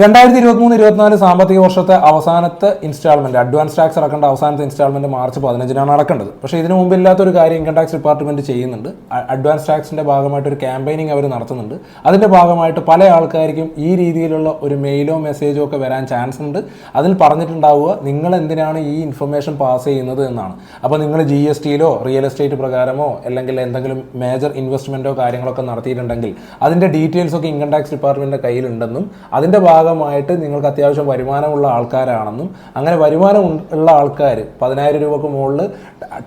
രണ്ടായിരത്തി ഇരുപത്തി മൂന്ന് ഇരുപത്തിനാല് സാമ്പത്തിക വർഷത്തെ അവസാനത്തെ ഇൻസ്റ്റാൾമെന്റ് അഡ്വാൻസ് ടാക്സ് അടക്കേണ്ട അവസാനത്തെ ഇൻസ്റ്റാൾമെന്റ് മാർച്ച് പതിനഞ്ചിനാണ് അടക്കേണ്ടത്. പക്ഷേ ഇതിനു മുമ്പ് ഇല്ലാത്തൊരു കാര്യം ഇൻകം ടാക്സ് ഡിപ്പാർട്ട്മെന്റ് ചെയ്യുന്നുണ്ട്. അഡ്വാൻസ് ടാക്സിന്റെ ഭാഗമായിട്ട് ഒരു ക്യാമ്പയിനിങ് അവർ നടത്തുന്നുണ്ട്. അതിന്റെ ഭാഗമായിട്ട് പല ആൾക്കാർക്കും ഈ രീതിയിലുള്ള ഒരു മെയിലോ മെസ്സേജോ ഒക്കെ വരാൻ ചാൻസ് ഉണ്ട്. അതിൽ പറഞ്ഞിട്ടുണ്ടാവുക നിങ്ങൾ എന്തിനാണ് ഈ ഇൻഫർമേഷൻ പാസ് ചെയ്യുന്നത് എന്നാണ്. അപ്പോൾ നിങ്ങൾ ജി എസ് ടിയിലോ റിയൽ എസ്റ്റേറ്റ് പ്രകാരമോ അല്ലെങ്കിൽ എന്തെങ്കിലും മേജർ ഇൻവെസ്റ്റ്മെന്റോ കാര്യങ്ങളൊക്കെ നടത്തിയിട്ടുണ്ടെങ്കിൽ അതിന്റെ ഡീറ്റെയിൽസ് ഒക്കെ ഇൻകം ടാക്സ് ഡിപ്പാർട്ട്മെന്റിന്റെ കയ്യിലുണ്ടെന്നും അതിന്റെ ഭാഗമായിട്ട് നിങ്ങൾക്ക് അത്യാവശ്യം വരുമാനമുള്ള ആൾക്കാരാണെന്നും അങ്ങനെ വരുമാനം ഉള്ള ആൾക്കാർ പതിനായിരം രൂപക്ക് മുകളിൽ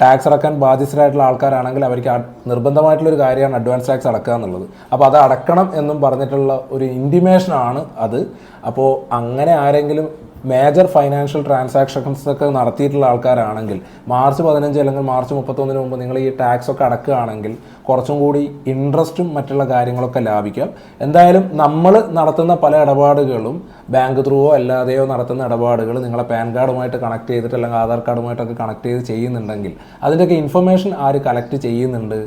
ടാക്സ് അടക്കാൻ ബാധ്യസ്ഥരായിട്ടുള്ള ആൾക്കാരാണെങ്കിൽ അവർക്ക് നിർബന്ധമായിട്ടുള്ളൊരു കാര്യമാണ് അഡ്വാൻസ് ടാക്സ് അടക്കുക എന്നുള്ളത്. അപ്പോൾ അത് അടക്കണം എന്നും പറഞ്ഞിട്ടുള്ള ഒരു ഇന്റിമേഷനാണ് അത്. അപ്പോൾ അങ്ങനെ ആരെങ്കിലും മേജർ ഫൈനാൻഷ്യൽ ട്രാൻസാക്ഷൻസ് ഒക്കെ നടത്തിയിട്ടുള്ള ആൾക്കാരാണെങ്കിൽ മാർച്ച് പതിനഞ്ച് അല്ലെങ്കിൽ മാർച്ച് മുപ്പത്തൊന്നിന് മുമ്പ് നിങ്ങൾ ഈ ടാക്സ് ഒക്കെ അടക്കുകയാണെങ്കിൽ കുറച്ചും കൂടി ഇൻട്രസ്റ്റും മറ്റുള്ള കാര്യങ്ങളൊക്കെ ലാഭിക്കാം. എന്തായാലും നമ്മൾ നടത്തുന്ന പല ഇടപാടുകളും ബാങ്ക് ത്രൂവോ അല്ലാതെയോ നടത്തുന്ന ഇടപാടുകൾ നിങ്ങളെ പാൻ കാർഡുമായിട്ട് കണക്ട് ചെയ്തിട്ട് അല്ലെങ്കിൽ ആധാർ കാർഡുമായിട്ടൊക്കെ കണക്ട് ചെയ്ത് ചെയ്യുന്നുണ്ടെങ്കിൽ അതിന്റെയൊക്കെ ഇൻഫർമേഷൻ ആര് കളക്ട് ചെയ്യുന്നുണ്ട്?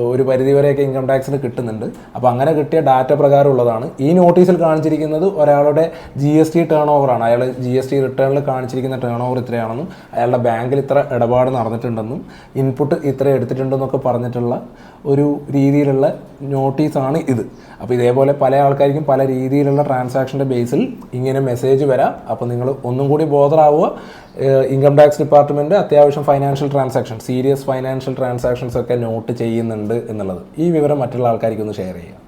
ഒരു പരിധിവരെയൊക്കെ ഇൻകം ടാക്സിന് കിട്ടുന്നുണ്ട്. അപ്പോൾ അങ്ങനെ കിട്ടിയ ഡാറ്റ പ്രകാരം ഉള്ളതാണ്. ഈ നോട്ടീസിൽ കാണിച്ചിരിക്കുന്നത് ഒരാളുടെ ജി എസ് ടി ടേൺ ഓവറാണ് അയാൾ ജി എസ് ടി റിട്ടേണിൽ കാണിച്ചിരിക്കുന്ന ടേൺ ഓവർ ഇത്രയാണെന്നും അയാളുടെ ബാങ്കിൽ ഇത്ര ഇടപാട് നടന്നിട്ടുണ്ടെന്നും ഇൻപുട്ട് ഇത്ര എടുത്തിട്ടുണ്ടെന്നൊക്കെ പറഞ്ഞിട്ടുള്ള ഒരു രീതിയിലുള്ള നോട്ടീസാണ് ഇത്. അപ്പോൾ ഇതേപോലെ പല ആൾക്കാർക്കും പല രീതിയിലുള്ള ട്രാൻസാക്ഷന്റെ ബേസിൽ ഇങ്ങനെ മെസ്സേജ് വരാം. അപ്പോൾ നിങ്ങൾ ഒന്നും കൂടി ബോധറാവുക ഇൻകം ടാക്സ് ഡിപ്പാർട്ട്മെന്റ് അത്യാവശ്യം financial transaction serious financial transactions ഒക്കെ നോട്ട് ചെയ്യുന്നുണ്ട്. എന്നുള്ളത്. ഈ വിവരം മറ്റുള്ള ആൾക്കാർക്ക് ഒന്ന് ഷെയർ ചെയ്യുക.